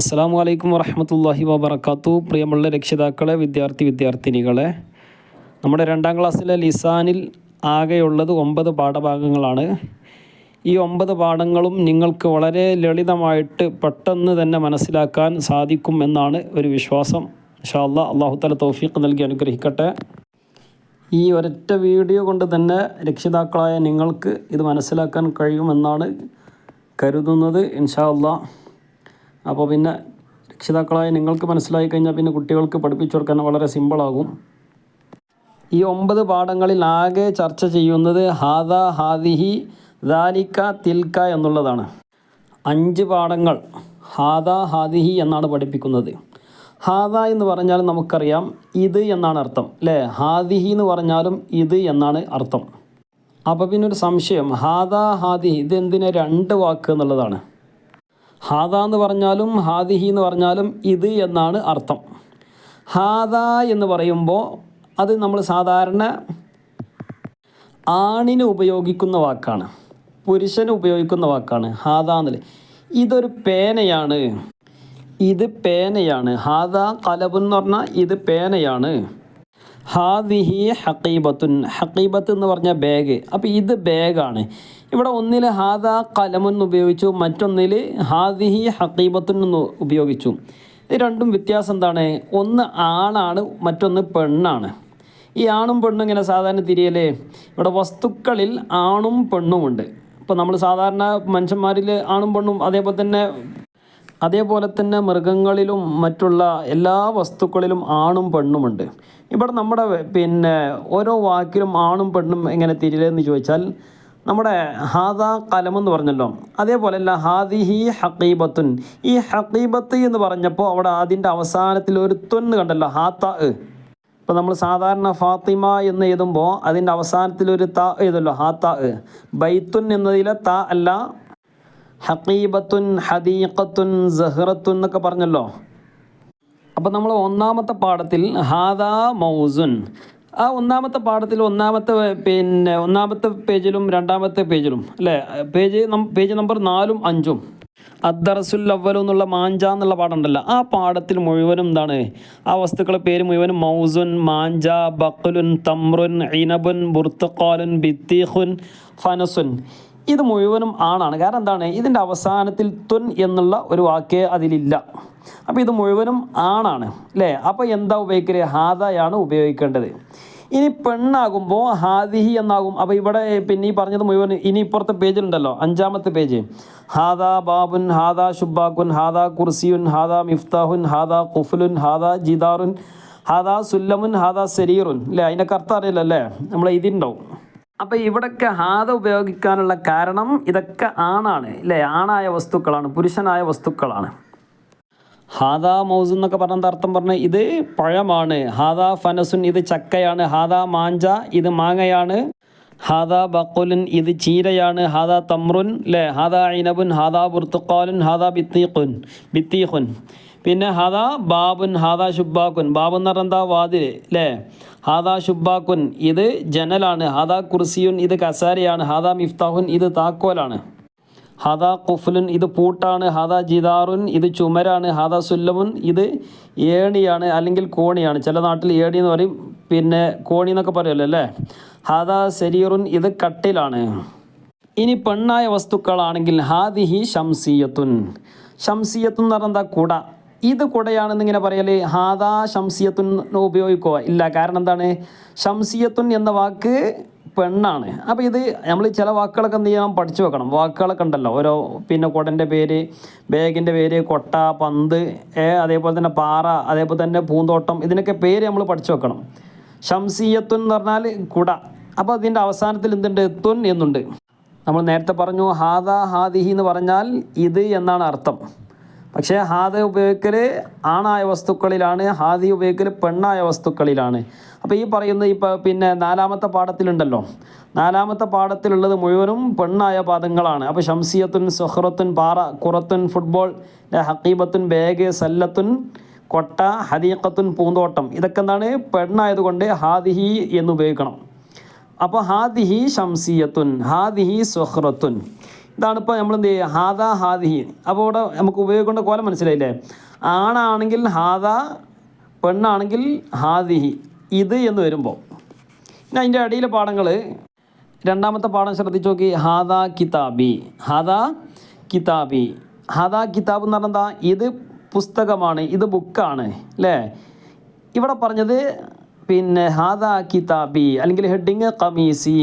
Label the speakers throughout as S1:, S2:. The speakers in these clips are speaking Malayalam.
S1: അസ്സാം വലൈക്കും വറഹമത്തല്ലാഹി വാബർക്കാത്തു പ്രിയമുള്ള രക്ഷിതാക്കളെ വിദ്യാർത്ഥി വിദ്യാർത്ഥിനികളെ നമ്മുടെ രണ്ടാം ക്ലാസ്സിലെ ലിസാനിൽ ആകെയുള്ളത് ഒമ്പത് പാഠഭാഗങ്ങളാണ്. ഈ ഒമ്പത് പാഠങ്ങളും നിങ്ങൾക്ക് വളരെ ലളിതമായിട്ട് പെട്ടെന്ന് തന്നെ മനസ്സിലാക്കാൻ സാധിക്കും എന്നാണ് ഒരു വിശ്വാസം. ഇൻഷാ അല്ലാ അള്ളാഹു തല തൗഫീഖ് നൽകി അനുഗ്രഹിക്കട്ടെ. ഈ ഒരൊറ്റ വീഡിയോ കൊണ്ട് തന്നെ രക്ഷിതാക്കളായ നിങ്ങൾക്ക് ഇത് മനസ്സിലാക്കാൻ കഴിയുമെന്നാണ് കരുതുന്നത്. ഇൻഷാ അല്ലാ അപ്പോൾ പിന്നെ രക്ഷിതാക്കളായ നിങ്ങൾക്ക് മനസ്സിലായി കഴിഞ്ഞാൽ പിന്നെ കുട്ടികൾക്ക് പഠിപ്പിച്ചു കൊടുക്കാൻ വളരെ സിമ്പിളാകും. ഈ ഒമ്പത് പാഠങ്ങളിൽ ആകെ ചർച്ച ചെയ്യുന്നത് ഹാദ ഹാദിഹി ദാലിക്ക തിൽക്ക എന്നുള്ളതാണ്. അഞ്ച് പാഠങ്ങൾ ഹാദ ഹാദിഹി എന്നാണ് പഠിപ്പിക്കുന്നത്. ഹാദ എന്ന് പറഞ്ഞാൽ നമുക്കറിയാം ഇത് എന്നാണ് അർത്ഥം. അല്ലേ? ഹാദിഹി എന്ന് പറഞ്ഞാലും ഇത് എന്നാണ് അർത്ഥം. അപ്പോൾ പിന്നെ ഒരു സംശയം. ഹാദ ഹാദിഹി ഇത് എന്തിനെ രണ്ട് വാക്ക് എന്നുള്ളതാണ്. ഹാദ എന്ന് പറഞ്ഞാലും ഹാദിഹി എന്ന് പറഞ്ഞാലും ഇത് എന്നാണ് അർത്ഥം. ഹാദ എന്ന് പറയുമ്പോൾ അത് നമ്മൾ സാധാരണ ആണിന് ഉപയോഗിക്കുന്ന വാക്കാണ്. പുരുഷന് ഉപയോഗിക്കുന്ന വാക്കാണ്. ഹാദ എന്നല്ലേ. ഇതൊരു പേനയാണ്. ഇത് പേനയാണ്. ഹാദ കലബ് എന്ന് പറഞ്ഞാൽ ഇത് പേനയാണ്. ഹാദിഹി ഹക്കീബത്തുൻ ഹക്കീബത്ത് എന്ന് പറഞ്ഞ ബാഗ് അപ്പോൾ ഇത് ബാഗാണ് ഇവിടെ ഒന്നിൽ ഹാദ കലമൻ ഉപയോഗിച്ചു മറ്റൊന്നിൽ ഹാദിഹി ഹക്കീബത്തുൻ എന്ന് ഉപയോഗിച്ചു. ഇത് രണ്ടും വ്യത്യാസം എന്താണ്? ഒന്ന് ആണാണ് മറ്റൊന്ന് പെണ്ണാണ്. ഈ ആണും പെണ്ണും ഇങ്ങനെ സാധാരണ തിരിയലേ. ഇവിടെ വസ്തുക്കളിൽ ആണും പെണ്ണുമുണ്ട് ഇപ്പോൾ നമ്മൾ സാധാരണ മനുഷ്യന്മാരിൽ ആണും പെണ്ണും അതേപോലെ തന്നെ അതേപോലെ തന്നെ മൃഗങ്ങളിലും മറ്റുള്ള എല്ലാ വസ്തുക്കളിലും ആണും പെണ്ണുമുണ്ട് ഇവിടെ നമ്മുടെ പിന്നെ ഓരോ വാക്കിലും ആണും പെണ്ണും എങ്ങനെ തിരിയലെന്ന് ചോദിച്ചാൽ നമ്മുടെ ഹാദ എന്ന് പറഞ്ഞല്ലോ. അതേപോലെ അല്ല ഹാദിഹി ഹക്കീബത്തുൻ ഈ ഹക്കീബത്ത് എന്ന് പറഞ്ഞപ്പോൾ അവിടെ അതിന്റെ അവസാനത്തിൽ ഒരു തൊന്ന് കണ്ടല്ലോ ഹാത്ത ഇപ്പോൾ നമ്മൾ സാധാരണ ഫാത്തിമ എന്ന് എഴുതുമ്പോൾ അതിന്റെ അവസാനത്തിൽ ഒരു ത എഴുതല്ലോ ഹാത്ത ബൈത്തുൻ എന്നതിലെ ത അല്ല ഹക്കീബത്തുൻ ഹദീഖത്തുൻ സഹ്റത്തുൻ എന്നൊക്കെ പറഞ്ഞല്ലോ. അപ്പോൾ നമ്മൾ ഒന്നാമത്തെ പാഠത്തിൽ ഹാദാ മൗസുൻ. ആ ഒന്നാമത്തെ പാഠത്തിൽ ഒന്നാമത്തെ പിന്നെ ഒന്നാമത്തെ പേജിലും രണ്ടാമത്തെ പേജിലും അല്ലേ? പേജ് പേജ് നമ്പർ നാലും അഞ്ചും. അദ്ദറസുൽ അവലു എന്നുള്ള മാഞ്ച എന്നുള്ള പാടുണ്ടല്ലോ ആ പാഠത്തിൽ മുഴുവനും എന്താണ്? ആ വസ്തുക്കളുടെ പേര് മുഴുവനും മൗസുൻ മാഞ്ച ബക്കലുൻ തമ്രുൻ ഇനബുൻ ബുർത്തക്കാലുൻ ബിത്തീഹുൻ ഫനസുൻ. ഇത് മുഴുവനും ആണാണ്. കാരണം എന്താണ്? ഇതിന്റെ അവസാനത്തിൽ തുൻ എന്നുള്ള ഒരു വാക്ക് അതിലില്ല. അപ്പോൾ ഇത് മുഴുവനും ആണാണ്. അല്ലേ അപ്പോൾ എന്താ ഉപയോഗിക്കരുത് ഹാദയാണ് ഉപയോഗിക്കേണ്ടത്. ഇനി പെണ്ണാകുമ്പോൾ ഹാദിഹി എന്നാകും. അപ്പോൾ ഇവിടെ പിന്നെ ഈ പറഞ്ഞത് മുഴുവൻ ഇനി ഇപ്പുറത്തെ പേജിലുണ്ടല്ലോ അഞ്ചാമത്തെ പേജ്. ഹാദാ ബാബുൻ ഹാദാ ഷുബാഖുൻ ഹാദാ കുർസിയുൻ ഹാദാ മിഫ്താഹുൻ ഹാദാ കുഫുലുൻ ഹാദാ ജിദാറുൻ ഹാദാ സുല്ലമുൻ ഹാദാ സരീറുൻ. അല്ലേ അതിനൊക്കെ അർത്ഥം അറിയില്ല അല്ലേ നമ്മൾ ഇതിണ്ടാവും. അപ്പോൾ ഇവിടൊക്കെ ഹാത ഉപയോഗിക്കാനുള്ള കാരണം ഇതൊക്കെ ആണാണ് ഇല്ലേ? ആണായ വസ്തുക്കളാണ് പുരുഷനായ വസ്തുക്കളാണ്. ഹാദാ മൗസ് എന്നൊക്കെ പറഞ്ഞ അർത്ഥം? പറഞ്ഞ ഇത് പഴമാണ്. ഹാദാ ഫനസുൻ ഇത് ചക്കയാണ്. ഹാദാ മാഞ്ച ഇത് മാങ്ങയാണ്. ഹാദാ ബക്കുലിൻ ഇത് ചീരയാണ്. ഹാദാ തമ്രുൻ അല്ലേ ഹാദാ ഇനബുൻ ഹാദാ ബുർത്തുക്കാലുൻ ഹാദാ ബിത്തീഖുൻ ബിത്തീഖുൻ. പിന്നെ ഹാദാ ബാബുൻ ഹാദാ ശുബാക്കുൻ ബാബു എന്ന് പറഞ്ഞാൽ എന്താ? വാതിൽ അല്ലേ ഹാദാ ശുബാക്കുൻ ഇത് ജനലാണ്. ഹാദാ കുർസിയുൻ ഇത് കസാരയാണ്. ഹാദാ മിഫ്താഹുൻ ഇത് താക്കോലാണ്. ഹാദാ കുഫ്ലുൻ ഇത് പൂട്ടാണ്. ഹാദാ ജിദാറുൻ ഇത് ചുമരാണ്. ഹാദാ സുല്ലമുൻ ഇത് ഏണിയാണ് അല്ലെങ്കിൽ കോണിയാണ്. ചില നാട്ടിൽ ഏണി എന്ന് പറയും. പിന്നെ കോണി എന്നൊക്കെ പറയുമല്ലോ അല്ലേ ഹാദാ സെരീറുൻ ഇത് കട്ടിലാണ്. ഇനി പെണ്ണായ വസ്തുക്കളാണെങ്കിൽ ഹാദിഹി ഷംസിയത്തുൻ ഷംസിയത്തുൻ എന്ന് പറഞ്ഞാൽ എന്താ? കുട. ഇത് കുടയാണെന്ന് ഇങ്ങനെ പറയൽ ഹാദാ ഷംസിയത്തുൻ ഉപയോഗിക്കുക ഇല്ല കാരണം എന്താണ്? ഷംസിയത്തുൻ എന്ന വാക്ക് പെണ്ണാണ്. അപ്പോൾ ഇത് നമ്മൾ ചില വാക്കുകളൊക്കെ എന്ത് ചെയ്യണം? പഠിച്ചു വെക്കണം. വാക്കുകളൊക്കെ ഉണ്ടല്ലോ. ഓരോ പിന്നെ കുടന്റെ പേര് ബാഗിന്റെ പേര് കൊട്ട പന്ത് അതേപോലെ തന്നെ പാറ അതേപോലെ തന്നെ പൂന്തോട്ടം ഇതിനൊക്കെ പേര് നമ്മൾ പഠിച്ചു വെക്കണം. ഷംസിയത്തുൻ എന്ന് പറഞ്ഞാൽ കുട. അപ്പോൾ അതിന്റെ അവസാനത്തിൽ എന്തുണ്ട്? തുൻ എന്നുണ്ട്. നമ്മൾ നേരത്തെ പറഞ്ഞു ഹാദ ഹാദിഹി എന്ന് പറഞ്ഞാൽ ഇത് എന്നാണ് അർത്ഥം. പക്ഷേ ഹാദ ഉപയോഗിക്കൽ ആണായ വസ്തുക്കളിലാണ് ഹാദി ഉപയോഗിക്കൽ പെണ്ണായ വസ്തുക്കളിലാണ്. അപ്പോൾ ഈ പറയുന്ന ഇപ്പോൾ പിന്നെ നാലാമത്തെ പാഠത്തിലുണ്ടല്ലോ. നാലാമത്തെ പാഠത്തിലുള്ളത് മുഴുവനും പെണ്ണായ പാദങ്ങളാണ്. അപ്പോൾ ഷംസിയത്തുൻ സുഹ്റത്തുൻ പാറ കുറത്തുൻ ഫുട്ബോൾ ഹക്കീബത്തുൻ ബാഗ് സല്ലത്തുൻ കൊട്ട ഹദീഖത്തുൻ പൂന്തോട്ടം. ഇതൊക്കെ എന്താണ്? പെണ്ണായതുകൊണ്ട് ഹാദിഹി എന്ന് ഉപയോഗിക്കണം. അപ്പോൾ ഹാദിഹി ഷംസിയത്തുൻ ഹാദിഹി സുഹ്റത്തുൻ. ഇതാണ് ഇപ്പോൾ നമ്മൾ എന്ത് ചെയ്യുക ഹാദ ഹാദിഹി. അപ്പോൾ ഇവിടെ നമുക്ക് ഉപയോഗിക്കേണ്ട കോലം മനസ്സിലായില്ലേ? ആണാണെങ്കിൽ ഹാദ പെണ്ണാണെങ്കിൽ ഹാദിഹി. ഇത് എന്ന് വരുമ്പോൾ പിന്നെ അതിന്റെ അടിയിലെ പാഠങ്ങൾ രണ്ടാമത്തെ പാഠം ശ്രദ്ധിച്ച് നോക്കി. ഹാദ കിതാബി. ഹാദ കിതാബി. ഹാദ കിതാബ് എന്ന് പറഞ്ഞാൽ എന്താ? ഇത് പുസ്തകമാണ്. ഇത് ബുക്കാണ്. അല്ലേ? ഇവിടെ പറഞ്ഞത് പിന്നെ ഹാദ കിതാബി അല്ലെങ്കിൽ ഹെഡിങ് കമീസി.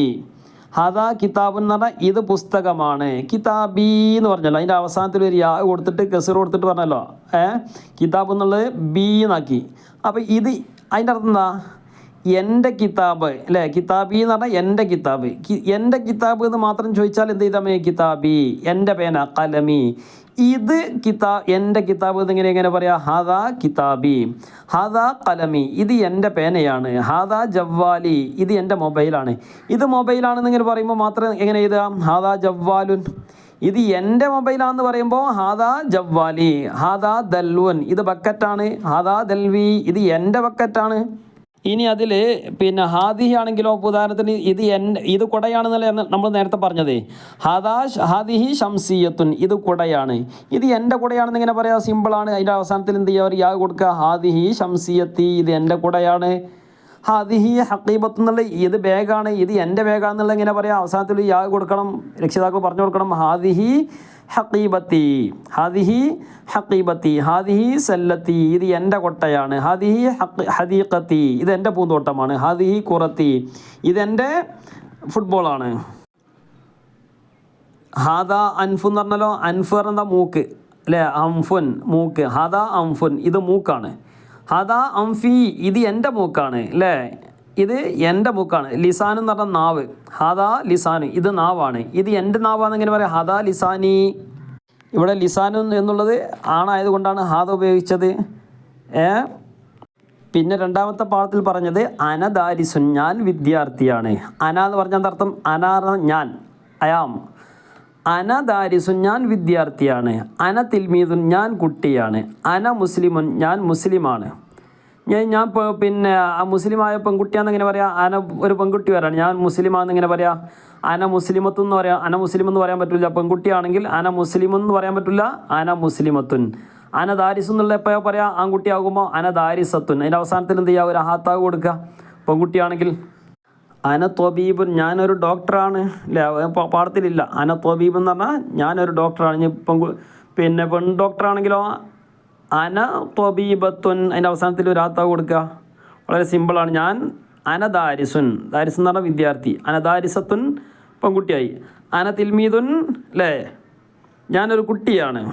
S1: ഹാദ കിതാബ് എന്ന് പറഞ്ഞാൽ ഇത് പുസ്തകമാണ്. കിതാബി എന്ന് പറഞ്ഞല്ലോ. അതിന്റെ അവസാനത്തിൽ ഒരു യാ കൊടുത്തിട്ട് കെസർ കൊടുത്തിട്ട് പറഞ്ഞല്ലോ. ഏ? കിതാബ് എന്നുള്ളത് ബി എന്നാക്കി. അപ്പോൾ ഇത് അതിന്റെ അർത്ഥം എന്താ? എന്റെ കിതാബ് അല്ലേ? കിതാബി എന്ന് പറഞ്ഞാൽ എന്റെ കിതാബ്. എന്റെ കിതാബ് എന്ന് മാത്രം ചോദിച്ചാൽ എന്ത് ചെയ്താൽ മതി? കിതാബി. എന്റെ പേന കലമി. ഇത് കിതാ എന്റെ കിതാബ് എന്നിങ്ങനെ എങ്ങനെ പറയാം? ഹാദാ കിതാബി ഹാദാ കലമി ഇത് എന്റെ പേനയാണ്. ഹാദാ ജവ്വാലി ഇത് എന്റെ മൊബൈലാണ്. ഇത് മൊബൈലാണെന്ന് ഇങ്ങനെ പറയുമ്പോൾ മാത്രം എങ്ങനെ എഴുതാം? ഹാദാ ജവ്വാലുൻ. ഇത് എന്റെ മൊബൈലാന്ന് പറയുമ്പോൾ ഹാദാ ജവ്വാലി ഹാദാ ദൽവുൻ. ഇത് ബക്കറ്റാണ്. ഹാദാ ദൽവി ഇത് എന്റെ ബക്കറ്റാണ്. ഇനി അതിൽ പിന്നെ ഹാദിഹി ആണെങ്കിലോ ഉദാഹരണത്തിന് ഇത് എൻ ഇത് കുടയാണെന്നല്ലേ നമ്മൾ നേരത്തെ പറഞ്ഞത്. ഹദാഷ് ഹാദിഹി ഷംസീയത്തുൻ ഇത് കുടയാണ്. ഇത് എന്റെ കുടയാണെന്ന് ഇങ്ങനെ പറയാം? സിമ്പിളാണ് അതിന്റെ അവസാനത്തിൽ എന്ത് ചെയ്യുക? യാ കൊടുക്കുക. ഹാദിഹി ഷംസിയത്തി ഇത് എന്റെ കുടയാണ്. ഹാദിഹി ഹക്കീബത്ത് എന്നുള്ള ഇത് ബാഗാണ്. ഇത് എന്റെ ബാഗാണെന്നുള്ള ഇങ്ങനെ പറയാം? അവസാനത്തിൽ യാ കൊടുക്കണം. രക്ഷിതാക്കൾ പറഞ്ഞു കൊടുക്കണം. ഹാദിഹി ഹക്കീബത്തി ഹദിഹി ഹക്കീബത്തി ഹാദിഹി സല്ലത്തി. ഇത് എന്റെ കൊട്ടയാണ്. ഹദിഹി ഹദീഖത്തി. ഇത് എന്റെ പൂന്തോട്ടമാണ്. ഹദിഹി കുറത്തി ഇതെന്റെ ഫുട്ബോളാണ്. ഹാദ അൻഫു എന്ന് പറഞ്ഞാലോ? അൻഫ് പറഞ്ഞാൽ മൂക്ക്? അല്ലേ? അംഫുൻ മൂക്ക്. ഹദ അംഫുൻ ഇത് മൂക്കാണ്. ഹദ അംഫി ഇത് എന്റെ മൂക്കാണ്. അല്ലേ? ഇത് എന്റെ മൂക്കാണ് ലിസാൻ എന്ന് പറഞ്ഞ നാവ്. ഹദാ ലിസാൻ. ഇത് നാവാണ്. ഇത് എന്റെ നാവാന്ന് എങ്ങനെ പറയാം? ഹദാ ലിസാനി. ഇവിടെ ലിസാൻ എന്നുള്ളത് ആണായത് കൊണ്ടാണ് ഹാദ ഉപയോഗിച്ചത്. ഏ? പിന്നെ രണ്ടാമത്തെ പാഠത്തിൽ പറഞ്ഞത് അനദാരിസുൻ. ഞാൻ വിദ്യാർത്ഥിയാണ്. അന എന്ന് പറഞ്ഞാൽ അർത്ഥം? അന ഞാൻ. അയാം. അന ദാരിസുൻ ഞാൻ വിദ്യാർത്ഥിയാണ്. അന തിൽമീദുൻ ഞാൻ കുട്ടിയാണ്. അന മുസ്ലിമുൻ. ഞാൻ മുസ്ലിമാണ്. ഞാൻ ഞാൻ പിന്നെ ആ മുസ്ലിമായ പെൺകുട്ടിയാന്ന് ഇങ്ങനെ പറയാം അന ഒരു പെൺകുട്ടി വരാണ്. ഞാൻ മുസ്ലിമാന്ന് ഇങ്ങനെ പറയാം അന മുസ്ലിമത്തു എന്ന് പറയാം അന മുസ്ലിം എന്ന് പറയാൻ പറ്റില്ല. പെൺകുട്ടിയാണെങ്കിൽ അന മുസ്ലിം എന്ന് പറയാൻ പറ്റില്ല അന മുസ്ലിമത്തുൻ. അന ദാരിസ് എന്നുള്ള എപ്പോഴോ പറയാം ആൺകുട്ടിയാകുമ്പോൾ അന ദാരിസത്തുൻ. അതിന്റെ അവസാനത്തിൽ എന്ത് ചെയ്യുക ഒരു ഹാത്താവ് കൊടുക്കുക പെൺകുട്ടിയാണെങ്കിൽ അന ത്വബീബുൻ ഞാനൊരു ഡോക്ടറാണ്. അല്ലേ അത് പ- അന തൊബീബ് എന്ന് പറഞ്ഞാൽ ഞാനൊരു ഡോക്ടറാണ്. പെൺ പിന്നെ പെൺ ഡോക്ടറാണെങ്കിലോ അന തൊബീബത്തുൻ. അതിന്റെ അവസാനത്തിൽ ഒരു ആത്താവ് കൊടുക്കുക. വളരെ സിമ്പിളാണ്. ഞാൻ അനദാരിസുൻ. ദാരിസ് എന്ന് പറഞ്ഞാൽ വിദ്യാർത്ഥി. അനദാരിസത്തുൻ പെൺകുട്ടിയായി. അന തിൽമീതുൻ അല്ലേ ഞാനൊരു കുട്ടിയാണ്.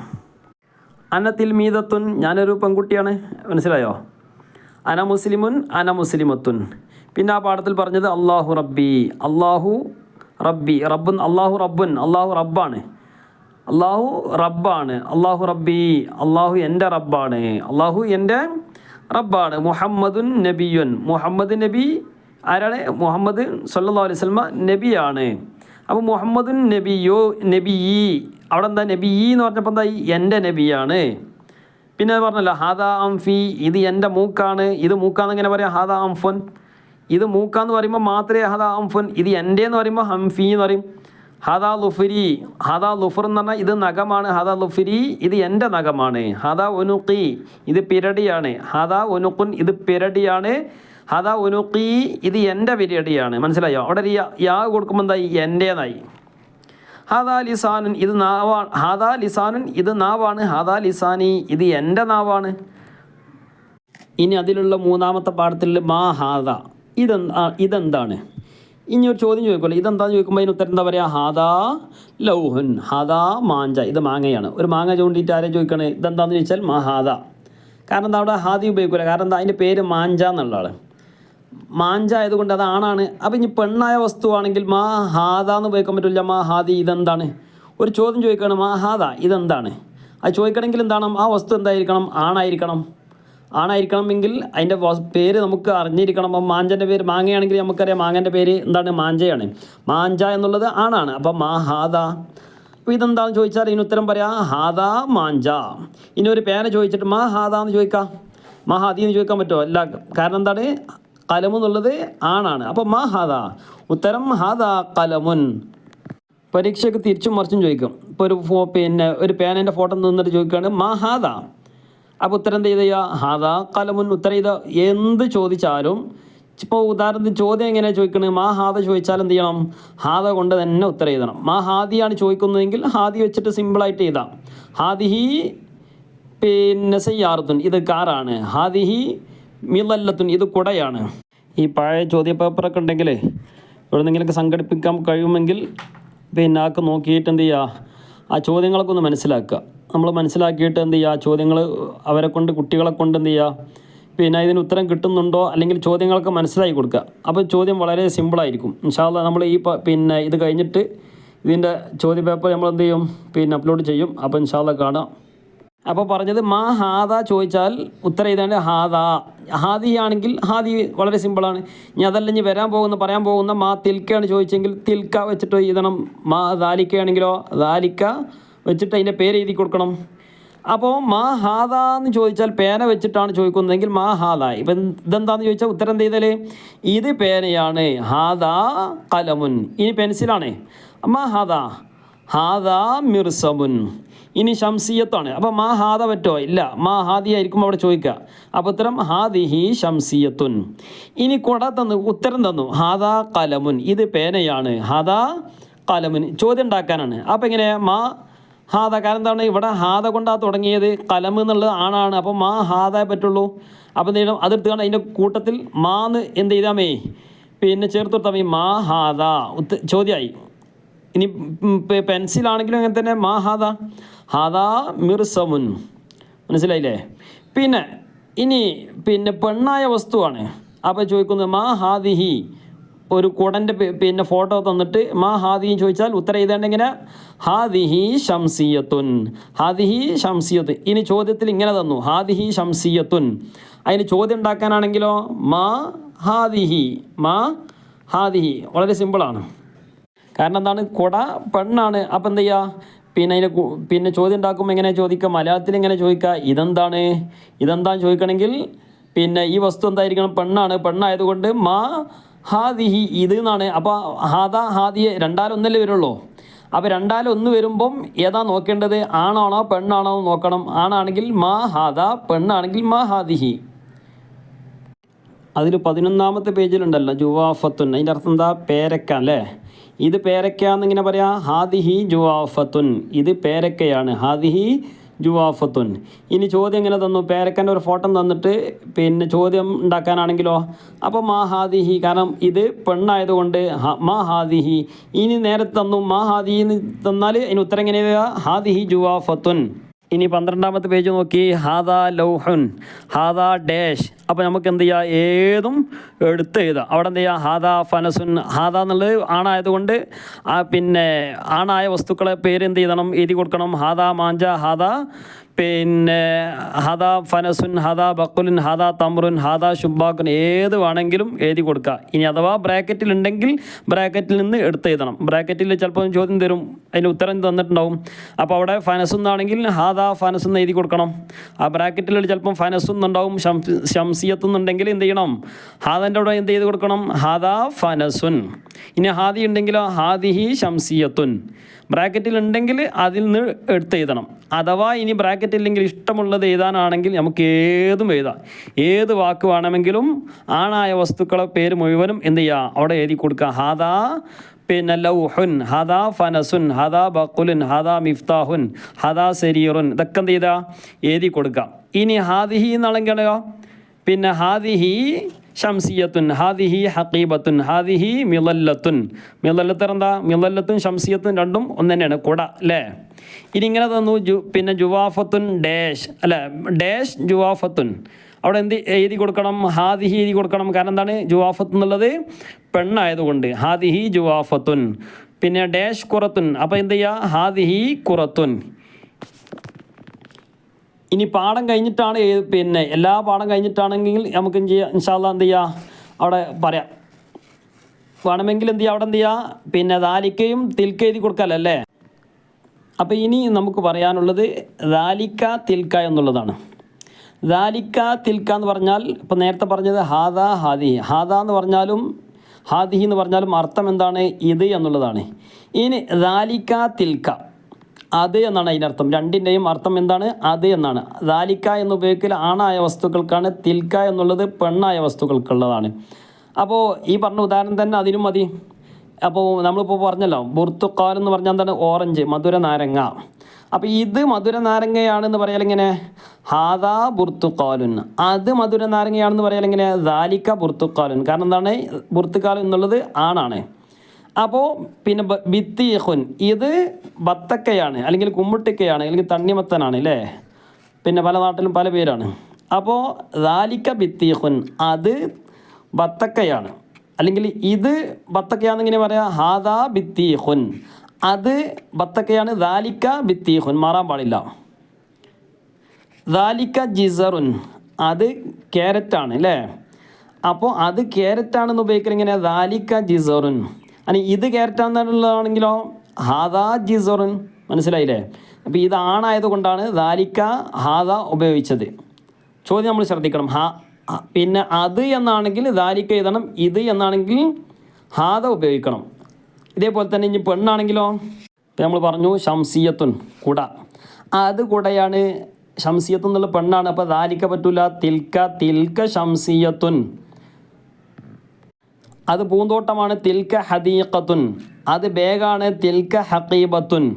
S1: അന തിൽമീദത്തുൻ ഞാനൊരു പെൺകുട്ടിയാണ്. മനസ്സിലായോ? അന മുസ്ലിമുൻ അന മുസ്ലിമത്തുൻ. പിന്നെ ആ പാഠത്തിൽ പറഞ്ഞത് അള്ളാഹു റബ്ബി. അള്ളാഹു റബ്ബി. റബ്ബുൻ അള്ളാഹു റബ്ബുൻ. അള്ളാഹു റബ്ബാണ്. അള്ളാഹു റബ്ബാണ്. അള്ളാഹു റബ്ബി അള്ളാഹു എന്റെ റബ്ബാണ്. അള്ളാഹു എന്റെ റബ്ബാണ്. മുഹമ്മദുൻ നബിയുൻ. മുഹമ്മദ് നബി ആരാണ്? മുഹമ്മദ് സല്ലാ അലൈഹി സ്വലമ നബിയാണ്. അപ്പോൾ മുഹമ്മദുൻ നബിയോ നബി അവിടെ എന്താ? നബി എന്ന് പറഞ്ഞപ്പോൾ എന്താ? എന്റെ നബിയാണ്. പിന്നെ പറഞ്ഞല്ലോ ഹാദ അംഫി ഇത് എന്റെ മൂക്കാണ്. ഇത് മൂക്കാന്ന് എങ്ങനെ പറയാം? ഹാദ അംഫുൻ. ഇത് മൂക്കാന്ന് പറയുമ്പോൾ മാത്രമേ ഹാദ അംഫുൻ ഇത് എന്റെ എന്ന് പറയുമ്പോൾ ഹംഫി എന്ന് പറയും. ഹാദാ ലുഫിരി ഹദാ ലുഫർ എന്ന് പറഞ്ഞാൽ ഇത് നഖമാണ്. ഹദാ ലുഫിരി ഇത് എന്റെ നഖമാണ്. ഹദാ ഒനുക്കി ഇത് പിരടിയാണ്. ഹദാ ഒനുക്കുൻ ഇത് പിരടിയാണ്. ഹദാ ഒനുക്കി ഇത് എന്റെ പിരടിയാണ്. മനസ്സിലായോ? അവിടെ ഒരു യാ- കൊടുക്കുമ്പോൾ എന്തായി? എന്റേന്നായി ഹദാ ലിസാനുൻ ഇത് നാവാണ്. ഹദാ ലിസാനുൻ ഇത് നാവാണ്. ഹദാ ലിസാനി ഇത് എന്റെ നാവാണ്. ഇനി അതിലുള്ള മൂന്നാമത്തെ പാഠത്തിൽ മാ ഹാദ. ഇതെന്താ ഇതെന്താണ്? ഇനി ഒരു ചോദ്യം ചോദിക്കുമല്ലോ ഇതെന്താന്ന് ചോദിക്കുമ്പോൾ അതിന് ഉത്തരം എന്താ പറയുക ഹാദാ ലൗഹുൻ. ഹാദാ മാഞ്ച. ഇത് മാങ്ങയാണ്. ഒരു മാങ്ങ ചൂണ്ടിയിട്ട് ആരെയും ചോദിക്കണേ? ഇതെന്താന്ന് ചോദിച്ചാൽ മഹാദ ഹാദ. കാരണം എന്താ അവിടെ ഹാദി ഉപയോഗിക്കില്ല കാരണം എന്താ അതിന്റെ പേര് മാഞ്ച എന്നുള്ളതാണ്. മാഞ്ച ആയതുകൊണ്ട് അത് ആണാണ് അപ്പം ഇനി പെണ്ണായ വസ്തുവാണെങ്കിൽ മാ ഹാദ എന്ന് ഉപയോഗിക്കാൻ പറ്റില്ല മാ ഹാദി ഇതെന്താണ്? ഒരു ചോദ്യം ചോദിക്കണം മാ ഹാദ ഇതെന്താണ്? അത് ചോദിക്കണമെങ്കിൽ എന്താണ്? ആ വസ്തു എന്തായിരിക്കണം? ആണായിരിക്കണം. ആണായിരിക്കണമെങ്കിൽ അതിന്റെ പേര് നമുക്ക് അറിഞ്ഞിരിക്കണം. അപ്പം മാഞ്ചന്റെ പേര് മാങ്ങയാണെങ്കിൽ നമുക്കറിയാം മാങ്ങന്റെ പേര് എന്താണ്? മാഞ്ചയാണ്. മാഞ്ച എന്നുള്ളത് ആണാണ്. അപ്പം മാ ഹാദ അപ്പോൾ ഇതെന്താണെന്ന് ചോദിച്ചാൽ ഇതിന് ഉത്തരം പറയാം. ഹാദ മാഞ്ച. ഇനി ഒരു പേന ചോദിച്ചിട്ട് മാ ഹാദ എന്ന് ചോദിക്കാം. മാ ഹാദി എന്ന് ചോദിക്കാൻ പറ്റുമോ? അല്ല കാരണം എന്താണ്? കലം എന്നുള്ളത് ആണാണ്. അപ്പോൾ മാ ഹാദ ഉത്തരം ഹാദ കലമുൻ. പരീക്ഷയ്ക്ക് തിരിച്ചും മറിച്ചും ചോദിക്കും. ഇപ്പോൾ ഒരു ഫോ പിന്നെ ഒരു പേനന്റെ ഫോട്ടോ നിന്നിട്ട് ചോദിക്കുകയാണ് മാ ഹാദ അപ്പോൾ ഉത്തരം എന്ത് ചെയ്യുക ഹാദാ കലമുൻ ഉത്തരം ചെയ്ത എന്ത് ചോദിച്ചാലും ഇപ്പോൾ ഉദാഹരണത്തിന് ചോദ്യം എങ്ങനെയാണ് ചോദിക്കുന്നത് മാ ഹാദ ചോദിച്ചാൽ എന്ത് ചെയ്യണം? ഹാദ കൊണ്ട് തന്നെ ഉത്തരം എഴുതണം. മാ ഹാദിയാണ് ചോദിക്കുന്നതെങ്കിൽ ഹാദി വെച്ചിട്ട് സിമ്പിളായിട്ട് എഴുതാം. ഹാദിഹി പിന്നെ സയ്യാർത്തുൻ ഇത് കാറാണ് ഹാദിഹി മിലല്ലത്തുൻ ഇത് കുടയാണ്. ഈ പഴയ ചോദ്യ പേപ്പറൊക്കെ ഉണ്ടെങ്കിൽ എവിടെന്നെങ്കിലൊക്കെ സംഘടിപ്പിക്കാൻ കഴിയുമെങ്കിൽ പിന്നെ ആക്ക് നോക്കിയിട്ട് എന്ത് ചെയ്യുക ആ ചോദ്യങ്ങളൊക്കെ ഒന്ന് മനസ്സിലാക്കുക. നമ്മൾ മനസ്സിലാക്കിയിട്ട് എന്ത് ചെയ്യുക? ആ ചോദ്യങ്ങൾ അവരെ കൊണ്ട് കുട്ടികളെ കൊണ്ട് എന്ത് ചെയ്യുക? പിന്നെ ഇതിന് ഉത്തരം കിട്ടുന്നുണ്ടോ? അല്ലെങ്കിൽ ചോദ്യങ്ങളൊക്കെ മനസ്സിലാക്കി കൊടുക്കുക. അപ്പോൾ ചോദ്യം വളരെ സിമ്പിളായിരിക്കും ഇൻഷാല്ല നമ്മൾ ഈ പിന്നെ ഇത് കഴിഞ്ഞിട്ട് ഇതിന്റെ ചോദ്യ പേപ്പർ നമ്മൾ എന്ത് ചെയ്യും? പിന്നെ അപ്ലോഡ് ചെയ്യും. അപ്പോൾ ഇൻഷാല്ല കാണാം. അപ്പോൾ പറഞ്ഞത് മാ ഹാദ ചോദിച്ചാൽ ഉത്തരം ഇതാണ് ഹാദ. ഹാദി ആണെങ്കിൽ ഹാദി വളരെ സിമ്പിളാണ്. ഇനി അതല്ല ഇനി വരാൻ പോകുന്ന പറയാൻ പോകുന്ന മാ തിൽക്കയാണ് ചോദിച്ചെങ്കിൽ തിൽക്ക വെച്ചിട്ട് എഴുതണം. മാ ദാലിക്കയാണെങ്കിലോ ദാലിക്ക വെച്ചിട്ട് അതിന്റെ പേര് എഴുതി കൊടുക്കണം. അപ്പോൾ മാ ഹാദ എന്ന് ചോദിച്ചാൽ പേന വെച്ചിട്ടാണ് ചോദിക്കുന്നതെങ്കിൽ മാ ഹാദ. ഇപ്പം ഇതെന്താന്ന് ചോദിച്ചാൽ ഉത്തരം ചെയ്താൽ ഇത് പേനയാണ്. ഹാദ കലമുൻ. ഇനി പെൻസിലാണ്. മാ ഹാദ. ഹാദ മിർസമുൻ. ഇനി ഷംസിയത്താണ് അപ്പോൾ മാ ഹാദ പറ്റോ ഇല്ല. മാ ഹാദി ആയിരിക്കും അവിടെ ചോദിക്കുക അപ്പോൾ ഉത്തരം ഹാദിഹി ഷംസിയത്തുൻ ഇനി കൊട തന്നു ഉത്തരം തന്നു. ഹാദാ കലമുൻ. ഇത് പേനയാണ്. ഹാദാ കലമുൻ. ചോദ്യം ഉണ്ടാക്കാനാണ്. അപ്പോൾ എങ്ങനെ മാ ഹാദ കാരണം എന്താണ്? ഇവിടെ ഹാദ കൊണ്ടാണ് തുടങ്ങിയത് കലം എന്നുള്ളത് ആണാണ്. അപ്പോൾ മാ ഹാദ പറ്റുള്ളൂ. അപ്പോൾ എന്ത് ചെയ്യണം? കാണാം. അതിന്റെ കൂട്ടത്തിൽ മാന്ന് എന്ത് ചെയ്താമേ പിന്നെ ചേർത്ത് കൊടുത്താൽ മതി. മാ ഹാദ. ചോദ്യമായി ഇനി പെൻസിലാണെങ്കിലും അങ്ങനെ തന്നെ മാ ഹാദ. ഹാദ മിർസമുൻ മനസ്സിലായില്ലേ? പിന്നെ ഇനി പിന്നെ പെണ്ണായ വസ്തുവാണ്. അപ്പോൾ ചോദിക്കുന്നത് മാ ഹാദിഹി? ഒരു കുടന്റെ പിന്നെ ഫോട്ടോ തന്നിട്ട് മാ ഹാദിഹി ചോദിച്ചാൽ ഉത്തരം എഴുതേണ്ട എങ്ങനെ ഹാദിഹി ഷംസിയത്തുൻ ഹാദിഹി ഷംസിയത്ത് ഇനി ചോദ്യത്തിൽ ഇങ്ങനെ തന്നു ഹാദിഹി ഷംസിയത്തുൻ അതിന് ചോദ്യം ഉണ്ടാക്കാനാണെങ്കിലോ? മാ ഹാദിഹി മാ ഹാദിഹി. വളരെ സിമ്പിളാണ് കാരണം എന്താണ്? കുട പെണ്ണാണ്. അപ്പം എന്ത് ചെയ്യുക പിന്നെ അതിന് പിന്നെ ചോദ്യം ഉണ്ടാക്കുമ്പോൾ എങ്ങനെ ചോദിക്കുക? മലയാളത്തിൽ എങ്ങനെ ചോദിക്കുക? ഇതെന്താണ്? ഇതെന്താന്ന് ചോദിക്കണമെങ്കിൽ പിന്നെ ഈ വസ്തു എന്തായിരിക്കണം? പെണ്ണാണ്. പെണ്ണായതുകൊണ്ട് മാ ഹാദിഹി ഇത് എന്നാണ്. അപ്പോൾ ഹാദ ഹാദിയെ രണ്ടാലൊന്നല്ലേ വരുള്ളൂ? അപ്പോൾ രണ്ടാലൊന്ന് വരുമ്പം ഏതാ നോക്കേണ്ടത്? ആണാണോ? പെണ്ണാണോ എന്ന് നോക്കണം. ആണാണെങ്കിൽ മാ ഹാദ പെണ്ണാണെങ്കിൽ മാ ഹാദിഹി. അതിൽ പതിനൊന്നാമത്തെ പേജിലുണ്ടല്ലോ ജുവാഫത്തുൻ. അതിന്റെ അർത്ഥം എന്താ? പേരക്ക അല്ലേ? ഇത് പേരക്ക എന്നിങ്ങനെ പറയാം? ഹാദിഹി ജുവാഫത്തുൻ. ഇത് പേരക്കയാണ്. ഹാദിഹി ജുവാഫത്തുൻ. ഇനി ചോദ്യം ഇങ്ങനെ തന്നു. പേരക്കന്റെ ഒരു ഫോട്ടോ തന്നിട്ട് പിന്നെ ചോദ്യം ഉണ്ടാക്കാനാണെങ്കിലോ? അപ്പോൾ മാ ഹാദിഹി കാരണം ഇത് പെണ്ണായതുകൊണ്ട് മാ ഹാദിഹി. ഇനി നേരത്തെ തന്നു. മാ ഹാദിഹി എന്ന് തന്നാൽ അതിന് ഉത്തരം എങ്ങനെയാ ഹാദിഹി ജുവാഫത്തുൻ. ഇനി പന്ത്രണ്ടാമത്തെ പേജ് നോക്കി. ഹാദാ ലൗഹുൻ ഹാദാ ഡാഷ്. അപ്പോൾ നമുക്ക് എന്ത് ചെയ്യാം? ഏതും എടുത്ത് എഴുതാം. അവിടെ എന്ത് ചെയ്യുക ഹാദാ ഫനസുൻ ഹാദ എന്നുള്ളത് ആണായതുകൊണ്ട് ആ പിന്നെ ആണായ വസ്തുക്കളെ പേര് എന്ത് ചെയ്യണം എഴുതി കൊടുക്കണം. ഹാദാ മാഞ്ച ഹാദാ പിന്നെ ഹദാ ഫനസുൻ ഹദാ ബക്കുലുൻ ഹദാ തമ്രുൻ ഹദാ ഷുബാക്കുൻ ഏത് വേണമെങ്കിലും എഴുതി കൊടുക്കുക ഇനി അഥവാ ബ്രാക്കറ്റിൽ ഉണ്ടെങ്കിൽ ബ്രാക്കറ്റിൽ നിന്ന് എടുത്ത് എഴുതണം. ബ്രാക്കറ്റിൽ ചിലപ്പോൾ ചോദ്യം തരും അതിന് ഉത്തരം തന്നിട്ടുണ്ടാവും അപ്പോൾ അവിടെ ഫനസ് എന്നാണെങ്കിൽ ഹാദാ ഫനസ് എന്ന് എഴുതി കൊടുക്കണം. ആ ബ്രാക്കറ്റിൽ ചിലപ്പം ഫനസ് എന്നുണ്ടാവും ശംസിയത്ത് എന്നുണ്ടെങ്കിൽ എന്ത് ചെയ്യണം? ഹാദന്റെ അവിടെ എന്ത് ചെയ്ത് കൊടുക്കണം? ഹാദാ ഫനസുൻ. ഇനി ഹാദി ഉണ്ടെങ്കിലോ? ഹാദിഹി ഷംസിയത്തുൻ. ബ്രാക്കറ്റിൽ ഉണ്ടെങ്കിൽ അതിൽ നിന്ന് എടുത്ത് എഴുതണം. അഥവാ ഇനി ബ്രാക്കറ്റ് ഇല്ലെങ്കിൽ ഇഷ്ടമുള്ളത് എഴുതാനാണെങ്കിൽ നമുക്ക് ഏതും എഴുതാം. ഏത് വാക്ക് വേണമെങ്കിലും ആണായ വസ്തുക്കളെ പേര് മുഴുവനും എന്ത് ചെയ്യുക അവിടെ എഴുതി കൊടുക്കുക ഹാദാ പിന്നെ ലൗഹുൻ ഹദാ ഫനസുൻ ഹദാ ബക്കുലുൻ ഹദാ മിഫ്താഹുൻ ഹദാ സരീറുൻ ഇതൊക്കെ എന്ത് ചെയ്താൽ എഴുതി കൊടുക്കാം. ഇനി ഹാദിഹി എന്നാണെങ്കിൽ പിന്നെ ഹാദിഹി ഷംസിയത്തുൻ ഹാദിഹി ഹക്കീബത്തുൻ ഹാദിഹി മിളല്ലത്തുൻ. മിളല്ലത്തർ എന്താ? മിളല്ലത്തും ഷംസിയത്തും രണ്ടും ഒന്ന് തന്നെയാണ് കുട അല്ലേ? ഇനി ഇങ്ങനെ തന്നു ജു പിന്നെ ജുവാഫത്തുൻ ഡാഷ് അല്ല? ഡാഷ് ജുവാഫത്തുൻ. അവിടെ എന്ത് എഴുതി കൊടുക്കണം? ഹാദിഹി എഴുതി കൊടുക്കണം. കാരണം എന്താണ്? ജുവാഫത്ത് എന്നുള്ളത് പെണ്ണായതുകൊണ്ട്. ഹാദിഹി ജുവാഫത്തുൻ. പിന്നെ ഡാഷ് കുറത്തുൻ. അപ്പോൾ എന്ത് ചെയ്യുക? ഹാദിഹി കുറത്തുൻ. ഇനി പാഠം കഴിഞ്ഞിട്ടാണ് പിന്നെ എല്ലാ പാഠം കഴിഞ്ഞിട്ടാണെങ്കിൽ നമുക്ക് എന്ത് ചെയ്യാം? ഇൻഷാല്ല എന്ത് ചെയ്യുക അവിടെ പറയാം. വേണമെങ്കിൽ എന്ത് ചെയ്യുക അവിടെ എന്ത് ചെയ്യുക പിന്നെ ദാലിക്കയും തിൽക്ക എഴുതി കൊടുക്കാമല്ലേ അപ്പോൾ ഇനി നമുക്ക് പറയാനുള്ളത് ദാലിക്ക തിൽക്ക എന്നുള്ളതാണ്. ദാലിക്ക തിൽക്ക എന്ന് പറഞ്ഞാൽ ഇപ്പോൾ നേരത്തെ പറഞ്ഞത് ഹാദ ഹാദി. ഹാദ എന്ന് പറഞ്ഞാലും ഹാദിഹി എന്ന് പറഞ്ഞാലും അർത്ഥം എന്താണ്? ഇത് എന്നുള്ളതാണ്. ഇനി ദാലിക്ക തിൽക്ക. അത് എന്നാണ് അതിനർത്ഥം രണ്ടിന്റെയും അർത്ഥം എന്താണ്? അത് എന്നാണ്. ദാലിക്ക എന്ന് ഉപയോഗിക്കൽ ആണായ വസ്തുക്കൾക്കാണ് തിൽക്ക എന്നുള്ളത് പെണ്ണായ വസ്തുക്കൾക്കുള്ളതാണ്. അപ്പോൾ ഈ പറഞ്ഞ ഉദാഹരണം തന്നെ അതിനും മതി. അപ്പോൾ നമ്മളിപ്പോൾ പറഞ്ഞല്ലോ ബുർത്തുക്കാൽ എന്ന് പറഞ്ഞാൽ എന്താണ്? ഓറഞ്ച് മധുര നാരങ്ങ. അപ്പോൾ ഇത് മധുര നാരങ്ങയാണെന്ന് പറയാൽ ഹാദാ ബുർത്തുക്കാലുൻ അത് മധുര നാരങ്ങയാണെന്ന് പറയാൽ ദാലിക്ക ബുർത്തുക്കാലുൻ കാരണം എന്താണ്? ബുർത്തുക്കാലുൻ എന്നുള്ളത് ആണാണ്. അപ്പോൾ പിന്നെ ബ- ബിത്തീഖുൻ ഇത് ബത്തക്കയാണ് അല്ലെങ്കിൽ കുമ്മുട്ടിക്കയാണ് അല്ലെങ്കിൽ തണ്ണിമത്തനാണ് അല്ലേ പിന്നെ പല നാട്ടിലും പല പേരാണ്. അപ്പോൾ ദാലിക്ക ബിത്തീഖുൻ അത് ബത്തക്കയാണ്. അല്ലെങ്കിൽ ഇത് ബത്തക്കയാണെന്ന് ഇങ്ങനെ പറയാം? ഹാദാ ബിത്തീഖുൻ അത് ബത്തക്കയാണ് ദാലിക്ക ബിത്തീഖുൻ മാറാൻ പാടില്ല. ദാലിക്ക ജിസറുൻ അത് ക്യാരറ്റാണ് അല്ലേ അപ്പോൾ അത് ക്യാരറ്റാണെന്ന് ഉപയോഗിക്കൽ ഇങ്ങനെ ദാലിക്ക ജിസറുൻ. അനി ഇത് കയറ്റാന്നുള്ളതാണെങ്കിലോ ഹാദാ ജിസോറിൻ. മനസ്സിലായില്ലേ? അപ്പോൾ ആണായത് കൊണ്ടാണ് ദാലിക്ക ഹാദ ഉപയോഗിച്ചത്. ചോദ്യം നമ്മൾ ശ്രദ്ധിക്കണം. ഹാ പിന്നെ അത് എന്നാണെങ്കിൽ ദാലിക്ക എഴുതണം ഇത് എന്നാണെങ്കിൽ ഹാദ ഉപയോഗിക്കണം. ഇതേപോലെ തന്നെ ഇനി പെണ്ണാണെങ്കിലോ ഇപ്പം നമ്മൾ പറഞ്ഞു ഷംസിയത്തുൻ കുട. അത് കുടയാണ് ഷംസിയത്തുൻ എന്നുള്ള പെണ്ണാണ്. അപ്പോൾ ദാലിക്ക പറ്റൂല. തിൽക്ക തിൽക്ക ഷംസിയത്തുൻ അത് പൂന്തോട്ടമാണ്. തിൽക്ക ഹദീഖത്തുൻ. അത് ബേഗാണ്. തിൽക്ക ഹക്കീബത്തുൻ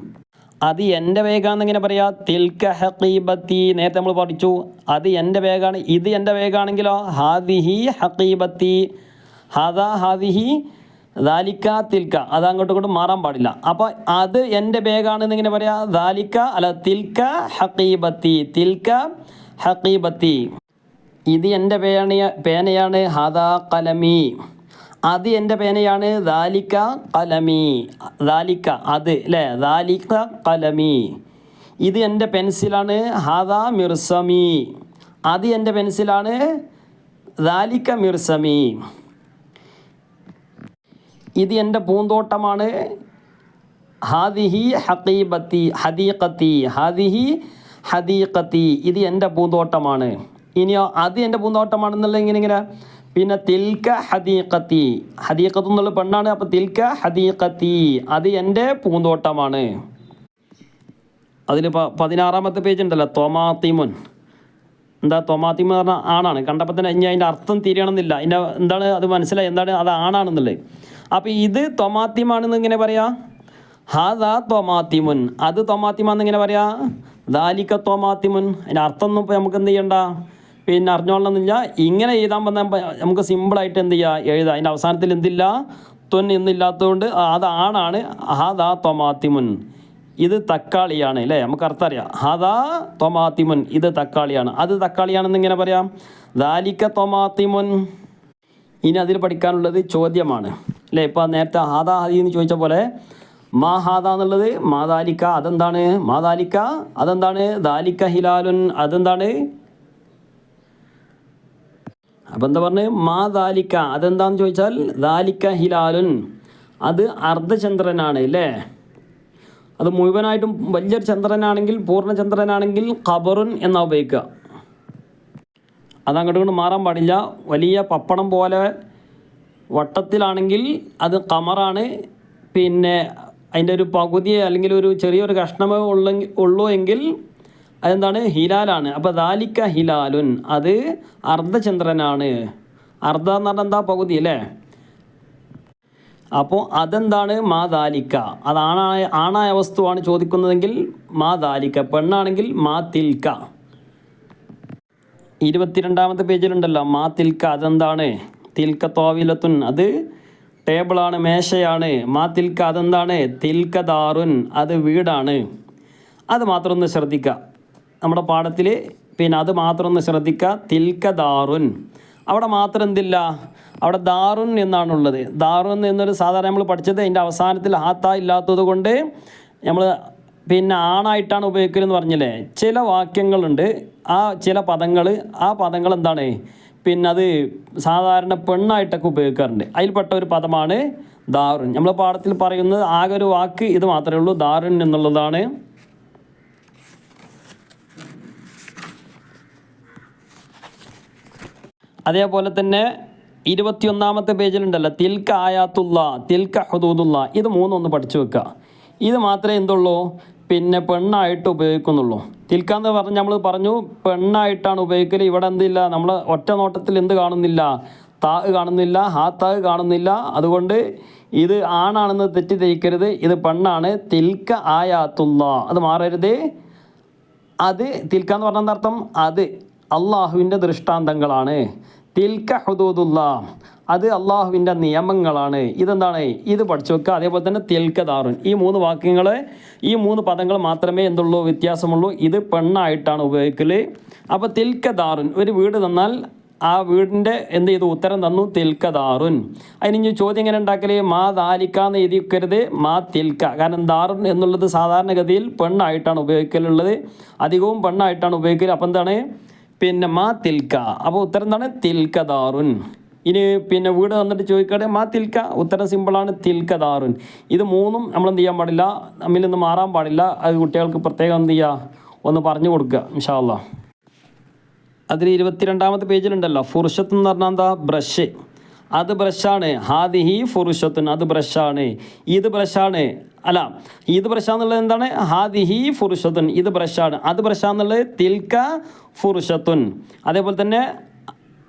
S1: അത് എന്റെ ബേഗാന്ന് എങ്ങനെ പറയാ. തിൽക്ക ഹക്കീബത്തി നേരത്തെ നമ്മൾ പഠിച്ചു. അത് എന്റെ ബേഗാണ്. ഇത് എന്റെ ബേഗാണെങ്കിലോ? ഹാദിഹി ഹക്കീബത്തി ഹാദാ ഹാദിഹി ദാലിക്ക തിൽക്ക. അത് അങ്ങോട്ടും ഇങ്ങോട്ടും മാറാൻ പാടില്ല. അപ്പോൾ അത് എന്റെ ബേഗാണെന്ന് ഇങ്ങനെ പറയാ. ദാലിക്ക അല്ല തിൽക്ക ഹക്കീബത്തി തിൽക്ക ഹക്കീബത്തി ഇത് എന്റെ പേനയ പേനയാണ്. ഹാദാ കലമി. അത് എന്റെ പേനയാണ്. ദാലിക്ക കലമി. ദാലിക്ക അത് അല്ലേ ദാലിക്ക കലമി. ഇത് എന്റെ പെൻസിലാണ്. ഹാദാ മിർസമി. അത് എന്റെ പെൻസിലാണ്. ദാലിക്ക മിർസമി. ഇത് എന്റെ പൂന്തോട്ടമാണ്. ഹാദിഹി ഹക്കീബത്തി ഹദീഖത്തി ഹാദിഹി ഹദീഖത്തി. ഇത് എന്റെ പൂന്തോട്ടമാണ്. ഇനിയോ അത് എന്റെ പൂന്തോട്ടമാണെന്നുള്ള ഇങ്ങനെ ഇങ്ങനെ പിന്നെ തിൽക്ക ഹദീഖത്തി. ഹദീഖത്ത് എന്നുള്ള പെണ്ണാണ് അപ്പോൾ തിൽക്ക ഹദീഖത്തി. അത് എന്റെ പൂന്തോട്ടമാണ്. അതിൽ പതിനാറാമത്തെ പേജ് ഉണ്ടല്ലോ തൊമാത്തിമുൻ. എന്താ തൊമാത്തിമ എന്ന് പറഞ്ഞാൽ ആണാണ്. കണ്ടപ്പോൾ തന്നെ ഇനി അതിന്റെ അർത്ഥം തിരിയണമെന്നില്ല. അതിന്റെ എന്താണ് അത് മനസ്സിലായി? എന്താണ് അത് ആണാണെന്നുള്ളത്. അപ്പോൾ ഇത് തൊമാത്തിമാണെന്ന് ഇങ്ങനെ പറയാ? ഹാദാ തൊമാത്തിമുൻ. അത് തൊമാത്തിമാന്ന് ഇങ്ങനെ പറയാം? ദാലിക്ക തൊമാത്തിമുൻ. അതിന്റെ അർത്ഥം ഒന്നും ഇപ്പോൾ നമുക്ക് എന്ത് ചെയ്യണ്ട? പിന്നെ അറിഞ്ഞോളണമെന്നില്ല. ഇങ്ങനെ എഴുതാൻ വന്നാൽ നമുക്ക് സിമ്പിളായിട്ട് എന്ത് ചെയ്യുക എഴുതാം. അതിന്റെ അവസാനത്തിൽ എന്തില്ല? തൊൻ എന്നില്ലാത്തതുകൊണ്ട് അത് ആണാണ് ഹാദാ തൊമാത്തിമുൻ. ഇത് തക്കാളിയാണ് അല്ലേ? നമുക്ക് അർത്ഥമറിയാം ഹദാ തൊമാത്തിമുൻ. ഇത് തക്കാളിയാണ്. അത് തക്കാളിയാണെന്ന് ഇങ്ങനെ പറയാം? ദാലിക്ക തൊമാത്തിമുൻ. ഇനി അതിൽ പഠിക്കാനുള്ളത് ചോദ്യമാണ്. അല്ലേ? ഇപ്പോൾ നേരത്തെ ഹാദാ ഹദി എന്ന് ചോദിച്ച പോലെ മാ ഹാദ എന്നുള്ളത് മാതാലിക്ക അതെന്താണ്? മാതാലിക്ക അതെന്താണ്? ദാലിക്ക ഹിലാലുൻ അതെന്താണ്? അപ്പം എന്താ പറഞ്ഞത് മാ ദാലിക്ക അതെന്താണെന്ന് ചോദിച്ചാൽ ദാലിക്ക ഹിലാലുൻ. അത് അർദ്ധചന്ദ്രനാണ് അല്ലേ? അത് മുഴുവനായിട്ടും വലിയൊരു ചന്ദ്രനാണെങ്കിൽ പൂർണചന്ദ്രനാണെങ്കിൽ ഖബറുൻ എന്നാ ഉപയോഗിക്കുക. അത് അങ്ങോട്ട് കൊണ്ട് മാറാൻ പാടില്ല. വലിയ പപ്പടം പോലെ വട്ടത്തിലാണെങ്കിൽ അത് കമറാണ് പിന്നെ അതിന്റെ ഒരു പകുതി അല്ലെങ്കിൽ ഒരു ചെറിയൊരു കഷ്ണമേ ഉള്ളെങ്കിൽ ഉള്ളൂ എങ്കിൽ അതെന്താണ്? ഹിലാലാണ്. അപ്പോൾ ദാലിക്ക ഹിലാലുൻ. അത് അർദ്ധചന്ദ്രനാണ്. അർദ്ധ എന്ന് പറഞ്ഞാൽ എന്താ? പകുതി അല്ലേ? അപ്പോൾ അതെന്താണ്? മാ ദാലിക്ക. അത് ആണായ ആണായ വസ്തുവാണ് ചോദിക്കുന്നതെങ്കിൽ മാ ദാലിക്ക. പെണ്ണാണെങ്കിൽ മാ തിൽക്ക. ഇരുപത്തിരണ്ടാമത്തെ പേജിലുണ്ടല്ലോ മാ തിൽക്ക. അതെന്താണ്? തിൽക്ക തോവിലത്തുൻ അത് ടേബിളാണ് മേശയാണ്. മാ തിൽക്ക അതെന്താണ്? തിൽക്ക ദാറുൻ അത് വീടാണ്. അത് മാത്രം ഒന്ന് ശ്രദ്ധിക്കുക നമ്മുടെ പാഠത്തിൽ പിന്നെ അത് മാത്രം ഒന്ന് ശ്രദ്ധിക്കുക തിൽക്ക ദാറുൻ. അവിടെ മാത്രം എന്തില്ല അവിടെ ദാറുൻ എന്നാണുള്ളത്. ദാറുൻ എന്നൊരു സാധാരണ നമ്മൾ പഠിച്ചത് അതിന്റെ അവസാനത്തിൽ ഹാത്ത ഇല്ലാത്തത് കൊണ്ട് നമ്മൾ പിന്നെ ആണായിട്ടാണ് ഉപയോഗിക്കുന്നത് പറഞ്ഞില്ലേ? ചില വാക്യങ്ങളുണ്ട്. ആ ചില പദങ്ങൾ ആ പദങ്ങൾ എന്താണ്? പിന്നെ അത് സാധാരണ പെണ്ണായിട്ടൊക്കെ ഉപയോഗിക്കാറുണ്ട്. അതിൽപ്പെട്ട ഒരു പദമാണ് ദാറുൻ. നമ്മൾ പാഠത്തിൽ പറയുന്നത് ആകെ ഒരു വാക്ക് ഇത് മാത്രമേ ഉള്ളൂ. ദാറുൻ എന്നുള്ളതാണ്. അതേപോലെ തന്നെ ഇരുപത്തിയൊന്നാമത്തെ പേജിലുണ്ടല്ലോ തിൽക്ക ആയാത്തുള്ള തിൽക്ക ഹുദൂദുള്ള ഇത് മൂന്നൊന്ന് പഠിച്ചു വെക്കുക. ഇത് മാത്രമേ എന്തുള്ളൂ? പിന്നെ പെണ്ണായിട്ട് ഉപയോഗിക്കുന്നുള്ളൂ. തിൽക്ക എന്ന് പറഞ്ഞ് നമ്മൾ പറഞ്ഞു പെണ്ണായിട്ടാണ് ഉപയോഗിക്കൽ ഇവിടെ എന്തില്ല? നമ്മൾ ഒറ്റ നോട്ടത്തിൽ എന്ത് കാണുന്നില്ല? താ കാണുന്നില്ല ഹാ താ കാണുന്നില്ല. അതുകൊണ്ട് ഇത് ആണാണെന്ന് തെറ്റിദ്ധരിക്കരുത്. ഇത് പെണ്ണാണ്. തിൽക്ക ആയാത്തുള്ള അത് മാറരുത്. അത് തിൽക്ക എന്ന് പറഞ്ഞ അർത്ഥം? അത് അള്ളാഹുവിന്റെ ദൃഷ്ടാന്തങ്ങളാണ്. തിൽക്ക ഹുദൂദുല്ല. അത് അള്ളാഹുവിന്റെ നിയമങ്ങളാണ്. ഇതെന്താണ്? ഇത് പഠിച്ചു വെക്കുക. അതേപോലെ തന്നെ തിൽക്ക ദാറുൻ. ഈ മൂന്ന് വാക്യങ്ങൾ ഈ മൂന്ന് പദങ്ങൾ മാത്രമേ എന്തുള്ളൂ? വ്യത്യാസമുള്ളൂ. ഇത് പെണ്ണായിട്ടാണ് ഉപയോഗിക്കൽ അപ്പോൾ തിൽക്ക ദാറുൻ. ഒരു വീട് തന്നാൽ ആ വീടിന്റെ എന്ത് ചെയ്തു? ഉത്തരം തന്നു തിൽക്ക ദാറുൻ. അതിന് ചോദ്യം എങ്ങനെ ഉണ്ടാക്കൽ മാ ദാലിക്കാന്ന് എന്ന് എഴുതിക്കരുത് മാ തിൽക്ക. കാരണം ദാറുൻ എന്നുള്ളത് സാധാരണഗതിയിൽ പെണ്ണായിട്ടാണ് ഉപയോഗിക്കലുള്ളത്. അധികവും പെണ്ണായിട്ടാണ് ഉപയോഗിക്കൽ അപ്പം എന്താണ്? പിന്നെ മാ തിൽക്ക. അപ്പോൾ ഉത്തരം എന്താണ്? തിൽക്ക ദാറുൻ. ഇനി പിന്നെ വീട് വന്നിട്ട് ചോദിക്കട്ടെ മാ തിൽക്ക? ഉത്തരം സിമ്പിളാണ് തിൽക്ക ദാറുൻ. ഇത് മൂന്നും നമ്മൾ എന്ത് ചെയ്യാൻ പാടില്ല? തമ്മിൽ നിന്ന് മാറാൻ പാടില്ല. അത് കുട്ടികൾക്ക് പ്രത്യേകം എന്ത് ചെയ്യുക ഒന്ന് പറഞ്ഞു കൊടുക്കുക ഇൻഷാ അല്ലാ അതിൽ ഇരുപത്തിരണ്ടാമത്തെ പേജിലുണ്ടല്ലോ ഫുർഷത്ത് എന്ന് പറഞ്ഞാൽ എന്താ? ബ്രഷ്. അത് ബ്രഷാണ്. ഹാദിഹി ഫുർഷത്തുൻ അത് ബ്രഷാണ്. ഇത് ബ്രഷാണ്. അല്ല ഇത് ബ്രഷാന്നുള്ളത് എന്താണ്? ഹാദിഹി ഫുർഷത്തുൻ. ഇത് ബ്രഷാണ് അത് ബ്രഷ എന്നുള്ളത് തിൽക്ക ഫുർഷത്തുൻ. അതേപോലെ തന്നെ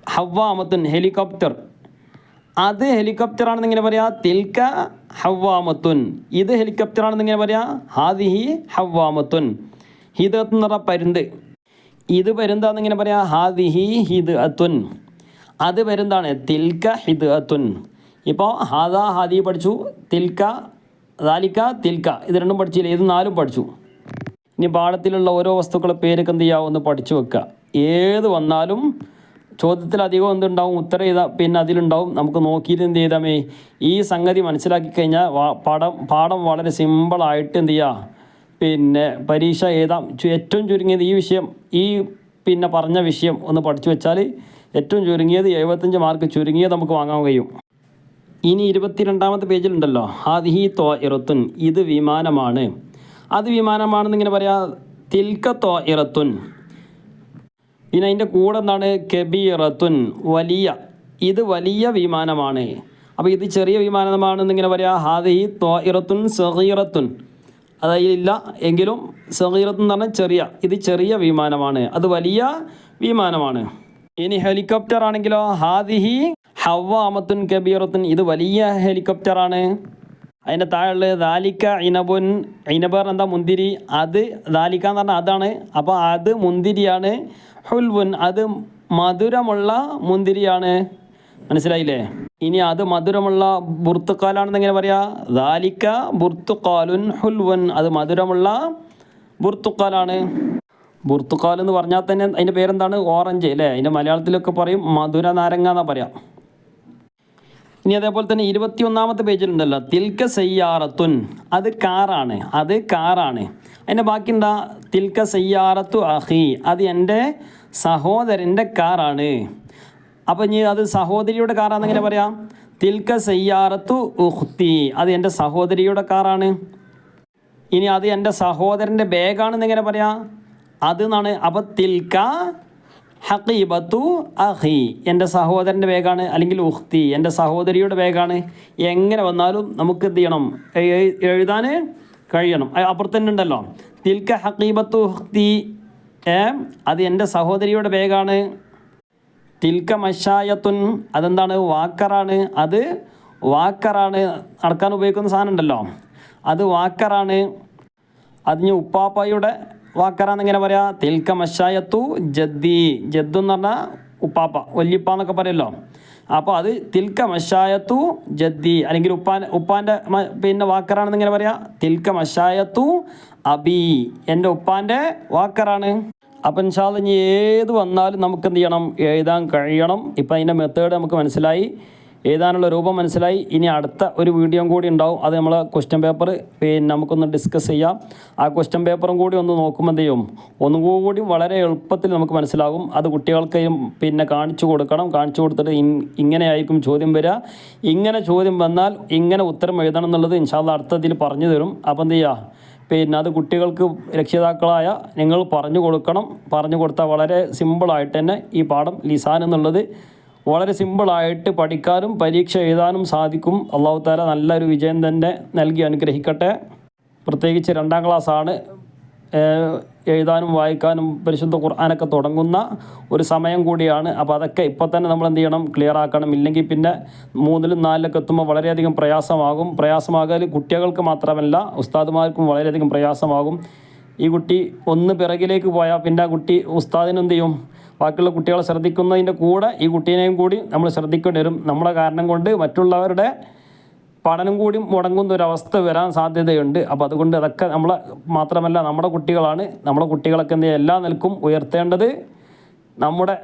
S1: ഹവ്വാമത്തുൻ ഹെലികോപ്റ്റർ. അത് ഹെലികോപ്റ്റർ ആണെന്ന് ഇങ്ങനെ പറയാ? തിൽക്ക ഹവ്വാമത്തുൻ. ഇത് ഹെലികോപ്റ്റർ ആണെന്ന് ഇങ്ങനെ പറയാ? ഹാദിഹി ഹവ്വാമത്തുൻ. ഹിദത്ത് എന്ന് പറഞ്ഞാൽ പരുന്ത്. ഇത് പരുന്താന്ന് ഇങ്ങനെ പറയാ? ഹാദിഹി ഹിദ് അത്തുൻ അത് പരുന്താണ്. തിൽക്ക ഹിദ് അത്തുൻ ഇപ്പോൾ ഹാദ ഹാദി പഠിച്ചു. തിൽക്ക ദാലിക്ക തിൽക്ക ഇത് രണ്ടും പഠിച്ചില്ല. ഇത് നാലും പഠിച്ചു. ഇനി പാഠത്തിലുള്ള ഓരോ വസ്തുക്കളെ പേരൊക്കെ എന്ത് ഒന്ന് പഠിച്ചു വെക്കുക. ഏത് വന്നാലും ചോദ്യത്തിൽ അധികം എന്തുണ്ടാവും ഉത്തരം ചെയ്താൽ പിന്നെ അതിലുണ്ടാവും. നമുക്ക് നോക്കിയിട്ട് എന്ത് ചെയ്താമേ ഈ സംഗതി മനസ്സിലാക്കി കഴിഞ്ഞാൽ പാഠം പാഠം വളരെ സിമ്പിളായിട്ട് എന്ത് ചെയ്യുക പിന്നെ പരീക്ഷ എഴുതാം. ഏറ്റവും ചുരുങ്ങിയത് ഈ വിഷയം ഈ പിന്നെ പറഞ്ഞ വിഷയം ഒന്ന് പഠിച്ചു വെച്ചാൽ ഏറ്റവും ചുരുങ്ങിയത് എഴുപത്തഞ്ച് മാർക്ക് ചുരുങ്ങിയത് നമുക്ക് വാങ്ങാൻ കഴിയും. ഇനി ഇരുപത്തിരണ്ടാമത്തെ പേജിലുണ്ടല്ലോ ഹാദിഹി തോ ഇറത്തുൻ ഇത് വിമാനമാണ്. അത് വിമാനമാണെന്ന് ഇങ്ങനെ പറയാ തിൽക്ക തോ ഇറത്തുൻ പിന്നെ അതിന്റെ കൂടെ എന്താണ്? കബീറത്തുൻ വലിയ. ഇത് വലിയ വിമാനമാണ്. അപ്പോൾ ഇത് ചെറിയ വിമാനമാണെന്ന് ഇങ്ങനെ പറയാ ഹാദിഹി തോ ഇറത്തുൻ സഹീറത്തുൻ അതായില്ല എങ്കിലും സഹീറത്ത് എന്ന് പറഞ്ഞാൽ ചെറിയ. ഇത് ചെറിയ വിമാനമാണ്. അത് വലിയ വിമാനമാണ്. ഇനി ഹെലികോപ്റ്റർ ആണെങ്കിലോ ഹാദിഹി ഹവ്വാമത്തുൻ കബീറത്തുൻ ഇത് വലിയ ഹെലികോപ്റ്ററാണ്. അതിന്റെ താഴെ ദാലിക്ക ഇനബുൻ ഇനബർ എന്താ മുന്തിരി അത് ദാലിക്ക എന്ന് പറഞ്ഞാൽ അതാണ്. അപ്പോൾ അത് മുന്തിരിയാണ്. ഹുൽബുൻ അത് മധുരമുള്ള മുന്തിരിയാണ്. മനസ്സിലായില്ലേ? ഇനി അത് മധുരമുള്ള ബുർത്തുക്കാലാണെന്ന് എങ്ങനെ പറയാ? ദാലിക്ക ബുർത്തുക്കാലുൻ ഹുൽവുൻ അത് മധുരമുള്ള ബുർത്തുക്കാലാണ് ബുർത്തുക്കാൽ എന്ന് പറഞ്ഞാൽ തന്നെ അതിന്റെ പേരെന്താണ്? ഓറഞ്ച് അല്ലേ? അതിന്റെ മലയാളത്തിലൊക്കെ പറയും മധുര നാരങ്ങ എന്നാ പറയാം. ഇനി അതേപോലെ തന്നെ ഇരുപത്തി ഒന്നാമത്തെ പേജിലുണ്ടല്ലോ തിൽക്ക സയ്യാറത്തുൻ. അത് കാറാണ് അത് കാറാണ്. അതിന്റെ ബാക്കി എന്താ? തിൽക്ക സയ്യാറത്തു അഹി അത് എന്റെ സഹോദരന്റെ കാറാണ്. അപ്പം ഇനി അത് സഹോദരിയുടെ കാറാണെന്ന് എങ്ങനെ പറയാം? തിൽക്ക സയ്യാറത്തു ഉഹ്തി അത് എന്റെ സഹോദരിയുടെ കാറാണ്. ഇനി അത് എന്റെ സഹോദരന്റെ ബാഗാണെന്ന് എങ്ങനെ പറയാം? അത് എന്നാണ്? അപ്പം തിൽക്ക ഹക്കീബത്തു അഹി. എന്റെ സഹോദരന്റെ ബാഗാണ് അല്ലെങ്കിൽ ഉഹ്തി. എന്റെ സഹോദരിയുടെ ബാഗാണ് എങ്ങനെ വന്നാലും നമുക്ക് എന്ത് ചെയ്യണം? എഴുതാൻ കഴിയണം. അപ്പുറത്ത് തന്നെ ഉണ്ടല്ലോ. തിൽക്ക ഹക്കീബത്തു ഉഹ്തി. ഏ അത് എന്റെ സഹോദരിയുടെ ബാഗാണ് തിൽക്ക മഷായത്തുൻ. അതെന്താണ്? വാക്കറാണ്. അത് വാക്കറാണ്. നടക്കാൻ ഉപയോഗിക്കുന്ന സാധനം ഉണ്ടല്ലോ. അത് വാക്കറാണ്. അതിന് ഉപ്പാപ്പയുടെ വാക്കറാന്ന് ഇങ്ങനെ പറയാ? തിൽക്ക മഷായത്തു ജദ്ദി. ജദ്ദു എന്ന് പറഞ്ഞാൽ ഉപ്പാപ്പ വല്യപ്പ എന്നൊക്കെ പറയല്ലോ. അപ്പോൾ അത് തിൽക്ക മഷായത്തു ജദ്ദി. അല്ലെങ്കിൽ ഉപ്പാൻ ഉപ്പാന്റെ പിന്നെ വാക്കറാണെന്ന് ഇങ്ങനെ പറയാ? തിൽക്ക മഷായത്തു അബി. എന്റെ ഉപ്പാന്റെ വാക്കറാണ് അപ്പം ഇൻഷാല്ല ഇനി ഏത് വന്നാലും നമുക്ക് എന്ത് ചെയ്യണം? എഴുതാൻ കഴിയണം. ഇപ്പം അതിന്റെ മെത്തേഡ് നമുക്ക് മനസ്സിലായി. എഴുതാനുള്ള രൂപം മനസ്സിലായി. ഇനി അടുത്ത ഒരു വീഡിയോ കൂടി ഉണ്ടാവും. അത് നമ്മൾ ക്വസ്റ്റ്യൻ പേപ്പർ പിന്നെ നമുക്കൊന്ന് ഡിസ്കസ് ചെയ്യാം. ആ ക്വസ്റ്റ്യൻ പേപ്പറും കൂടി ഒന്ന് നോക്കുമ്പോൾ ചെയ്യും? ഒന്നുകൂടി വളരെ എളുപ്പത്തിൽ നമുക്ക് മനസ്സിലാകും. അത് കുട്ടികൾക്കും പിന്നെ കാണിച്ചു കൊടുക്കണം. കാണിച്ചു കൊടുത്തിട്ട് ഇങ്ങനെ ഇങ്ങനെയായിരിക്കും ചോദ്യം വരിക. ഇങ്ങനെ ചോദ്യം വന്നാൽ ഇങ്ങനെ ഉത്തരം എഴുതണം എന്നുള്ളത് ഇൻഷാല്ല അടുത്തതിൽ പറഞ്ഞു തരും. അപ്പോൾ എന്ത് ചെയ്യുക പിന്നെ അത് കുട്ടികൾക്ക് രക്ഷിതാക്കളായ നിങ്ങൾ പറഞ്ഞു കൊടുക്കണം. പറഞ്ഞു കൊടുത്താൽ വളരെ സിമ്പിളായിട്ട് തന്നെ ഈ പാഠം ലിസാൻ എന്നുള്ളത് വളരെ സിമ്പിളായിട്ട് പഠിക്കാനും പരീക്ഷ എഴുതാനും സാധിക്കും. അള്ളാഹു താല നല്ലൊരു വിജയം തന്നെ നൽകി അനുഗ്രഹിക്കട്ടെ. പ്രത്യേകിച്ച് രണ്ടാം ക്ലാസ്സാണ് എഴുതാനും വായിക്കാനും പരിശുദ്ധ ഖുർആാനൊക്കെ തുടങ്ങുന്ന ഒരു സമയം കൂടിയാണ്. അപ്പോൾ അതൊക്കെ ഇപ്പോൾ തന്നെ നമ്മൾ എന്ത് ചെയ്യണം? ക്ലിയർ ആക്കണം. ഇല്ലെങ്കിൽ പിന്നെ മൂന്നിലും നാലിലൊക്കെ എത്തുമ്പോൾ വളരെയധികം പ്രയാസമാകും. പ്രയാസമാകാൽ കുട്ടികൾക്ക് മാത്രമല്ല ഉസ്താദുമാർക്കും വളരെയധികം പ്രയാസമാകും. ഈ കുട്ടി ഒന്ന് പിറകിലേക്ക് പോയാൽ പിന്നെ ആ കുട്ടി ഉസ്താദിനെന്ത് ചെയ്യും? ബാക്കിയുള്ള കുട്ടികളെ ശ്രദ്ധിക്കുന്നതിന്റെ കൂടെ ഈ കുട്ടീനെയും കൂടി നമ്മൾ ശ്രദ്ധിക്കേണ്ടി വരും. നമ്മളെ കാരണം കൊണ്ട് മറ്റുള്ളവരുടെ പഠനം കൂടി മുടങ്ങുന്ന ഒരു അവസ്ഥ വരാൻ സാധ്യതയുണ്ട്. അപ്പോൾ അതുകൊണ്ട് അതൊക്കെ നമ്മൾ മാത്രമല്ല നമ്മുടെ കുട്ടികളാണ്. നമ്മുടെ കുട്ടികളൊക്കെ എന്ത് എല്ലാ നിലക്കും ഉയർത്തേണ്ടത് നമ്മുടെ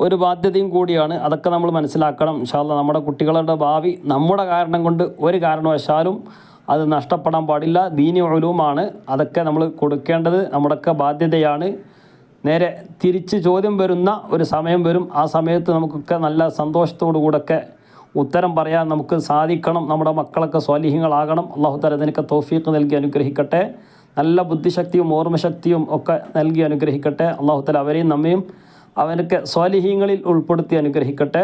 S1: ഒരു ബാധ്യതയും കൂടിയാണ്. അതൊക്കെ നമ്മൾ മനസ്സിലാക്കണം. ഇൻഷാല്ല നമ്മുടെ കുട്ടികളുടെ ഭാവി നമ്മുടെ കാരണം കൊണ്ട് ഒരു കാരണവശാലും അത് നഷ്ടപ്പെടാൻ പാടില്ല. ദീനി ഒഴിവുമാണ് അതൊക്കെ നമ്മൾ കൊടുക്കേണ്ടത് നമ്മുടെയൊക്കെ ബാധ്യതയാണ്. നേരെ തിരിച്ച് ചോദ്യം വരുന്ന ഒരു സമയം വരും. ആ സമയത്ത് നമുക്കൊക്കെ നല്ല സന്തോഷത്തോടു കൂടെയൊക്കെ ഉത്തരം പറയാൻ നമുക്ക് സാധിക്കണം. നമ്മുടെ മക്കളൊക്കെ സ്വാലിഹ്യങ്ങളാകണം. അള്ളാഹു തല അതിനൊക്കെ തോഫീക്ക് നൽകി അനുഗ്രഹിക്കട്ടെ. നല്ല ബുദ്ധിശക്തിയും ഓർമ്മശക്തിയും ഒക്കെ നൽകി അനുഗ്രഹിക്കട്ടെ. അള്ളാഹു തല അവരെയും നമ്മയും അവനൊക്കെ സ്വാലിഹ്യങ്ങളിൽ ഉൾപ്പെടുത്തി അനുഗ്രഹിക്കട്ടെ.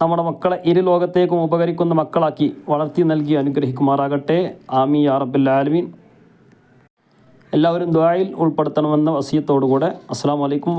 S1: നമ്മുടെ മക്കളെ ഇരു ലോകത്തേക്കും ഉപകരിക്കുന്ന മക്കളാക്കി വളർത്തി നൽകി അനുഗ്രഹിക്കുമാറാകട്ടെ. ആമി ആലമീൻ. എല്ലാവരും ദ്വായിൽ ഉൾപ്പെടുത്തണമെന്ന വസീയത്തോടുകൂടെ അസ്സാം വലൈക്കും